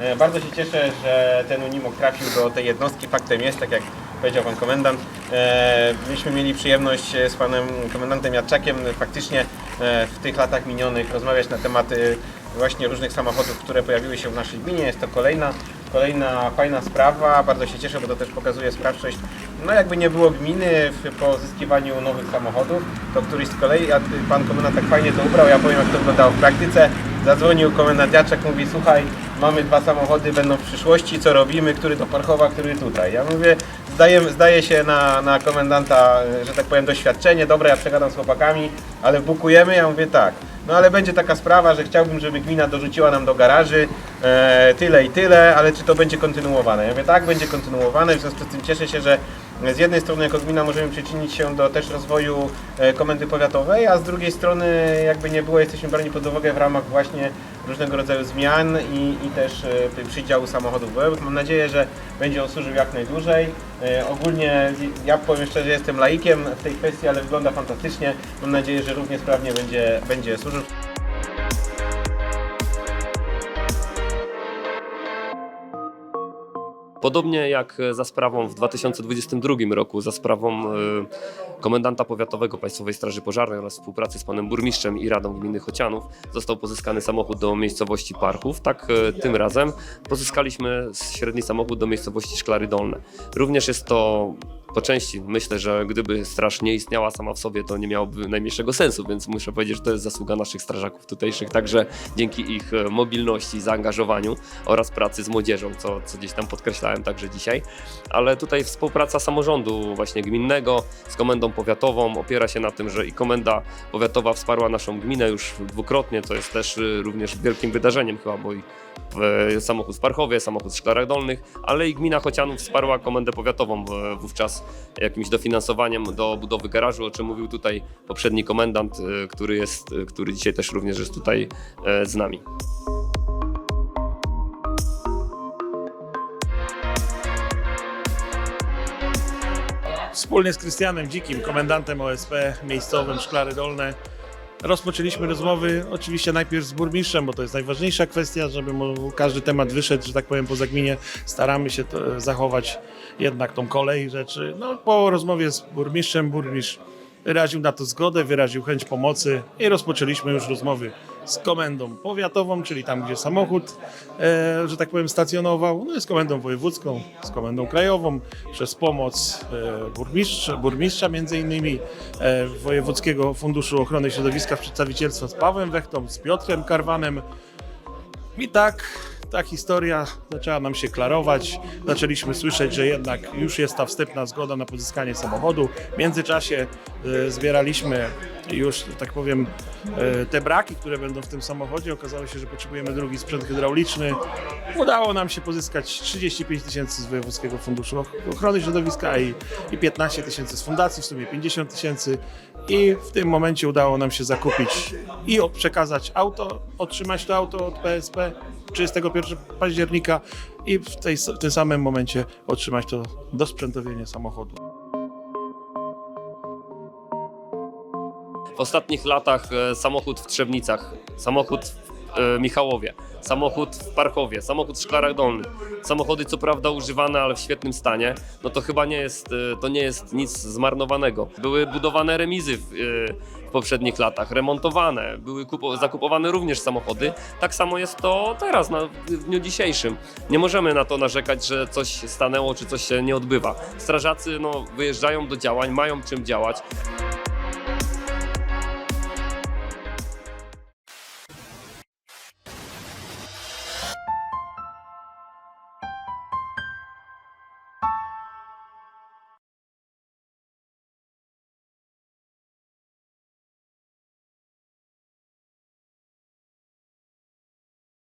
E, Bardzo się cieszę, że ten Unimog trafił do tej jednostki. Faktem jest, tak jak powiedział Pan Komendant, e, myśmy mieli przyjemność e, z Panem Komendantem Jadczakiem faktycznie w tych latach minionych rozmawiać na tematy właśnie różnych samochodów, które pojawiły się w naszej gminie. Jest to kolejna, kolejna fajna sprawa. Bardzo się cieszę, bo to też pokazuje sprawczość. No jakby nie było gminy w pozyskiwaniu nowych samochodów, to któryś z kolei, a Pan Komendant tak fajnie to ubrał, ja powiem jak to wyglądało w praktyce. Zadzwonił komendant Jacek, mówi słuchaj, mamy dwa samochody, będą w przyszłości, co robimy, który do Parchowa, który tutaj. Ja mówię, zdaje się na, na komendanta, że tak powiem, doświadczenie, dobra, ja przegadam z chłopakami, ale bukujemy, ja mówię tak. No ale będzie taka sprawa, że chciałbym, żeby gmina dorzuciła nam do garaży e, tyle i tyle, ale czy to będzie kontynuowane? Ja mówię tak, będzie kontynuowane, w związku z tym cieszę się, że z jednej strony jako gmina możemy przyczynić się do też rozwoju e, komendy powiatowej, a z drugiej strony jakby nie było, jesteśmy brani pod uwagę w ramach właśnie różnego rodzaju zmian i, i też e, przydziału samochodów bojowych. Mam nadzieję, że będzie on służył jak najdłużej. E, Ogólnie ja powiem szczerze, jestem laikiem w tej kwestii, ale wygląda fantastycznie. Mam nadzieję, że równie sprawnie będzie, będzie służył. Podobnie jak za sprawą w 2022 roku, za sprawą e, komendanta powiatowego Państwowej Straży Pożarnej oraz współpracy z panem burmistrzem i Radą Gminy Chocianów został pozyskany samochód do miejscowości Parchów. Tak e, tym razem pozyskaliśmy średni samochód do miejscowości Szklary Dolne. Również jest to po części myślę, że gdyby straż nie istniała sama w sobie, to nie miałoby najmniejszego sensu, więc muszę powiedzieć, że to jest zasługa naszych strażaków tutejszych, także dzięki ich e, mobilności, zaangażowaniu oraz pracy z młodzieżą, co, co gdzieś tam podkreślałem także dzisiaj. Ale tutaj współpraca samorządu właśnie gminnego z komendą powiatową opiera się na tym, że i komenda powiatowa wsparła naszą gminę już dwukrotnie, co jest też y, również wielkim wydarzeniem chyba, bo i w samochód w Parchowie, samochód w Szklarach Dolnych, ale i gmina Chocianów wsparła komendę powiatową w- jakimś dofinansowaniem do budowy garażu, o czym mówił tutaj poprzedni komendant, y, który jest, y, który dzisiaj też również jest tutaj e, z nami. Wspólnie z Krystianem Dzikim, komendantem OSP miejscowym Szklary Dolne, rozpoczęliśmy rozmowy oczywiście najpierw z burmistrzem, bo to jest najważniejsza kwestia, żeby każdy temat wyszedł, że tak powiem, poza gminie. Staramy się to, zachować jednak tą kolej rzeczy. No, po rozmowie z burmistrzem, burmistrz wyraził na to zgodę, wyraził chęć pomocy i rozpoczęliśmy już rozmowy z komendą powiatową, czyli tam, gdzie samochód, e, że tak powiem, stacjonował, no i z komendą wojewódzką, z komendą krajową, przez pomoc e, burmistrza, burmistrza między innymi e, Wojewódzkiego Funduszu Ochrony Środowiska w przedstawicielstwie z Pawłem Wechtą, z Piotrem Karwanem. I tak ta historia zaczęła nam się klarować. Zaczęliśmy słyszeć, że jednak już jest ta wstępna zgoda na pozyskanie samochodu. W międzyczasie e, zbieraliśmy już, tak powiem, e, te braki, które będą w tym samochodzie. Okazało się, że potrzebujemy drugi sprzęt hydrauliczny. Udało nam się pozyskać 35 tysięcy z Wojewódzkiego Funduszu Och- Ochrony Środowiska i, i 15 tysięcy z fundacji, w sumie 50 tysięcy. I w tym momencie udało nam się zakupić i przekazać auto, otrzymać to auto od PSP 31 października i w, tej, w tym samym momencie otrzymać to dosprzętowienie samochodu. W ostatnich latach e, samochód w Trzebnicach, samochód w e, Michałowie, samochód w Parchowie, samochód w Szklarach Dolnych, samochody co prawda używane, ale w świetnym stanie, no to chyba nie jest, e, to nie jest nic zmarnowanego. Były budowane remizy w, w poprzednich latach, remontowane, były kupo, zakupowane również samochody. Tak samo jest to teraz, na, w dniu dzisiejszym. Nie możemy na to narzekać, że coś stanęło, czy coś się nie odbywa. Strażacy no, wyjeżdżają do działań, mają czym działać.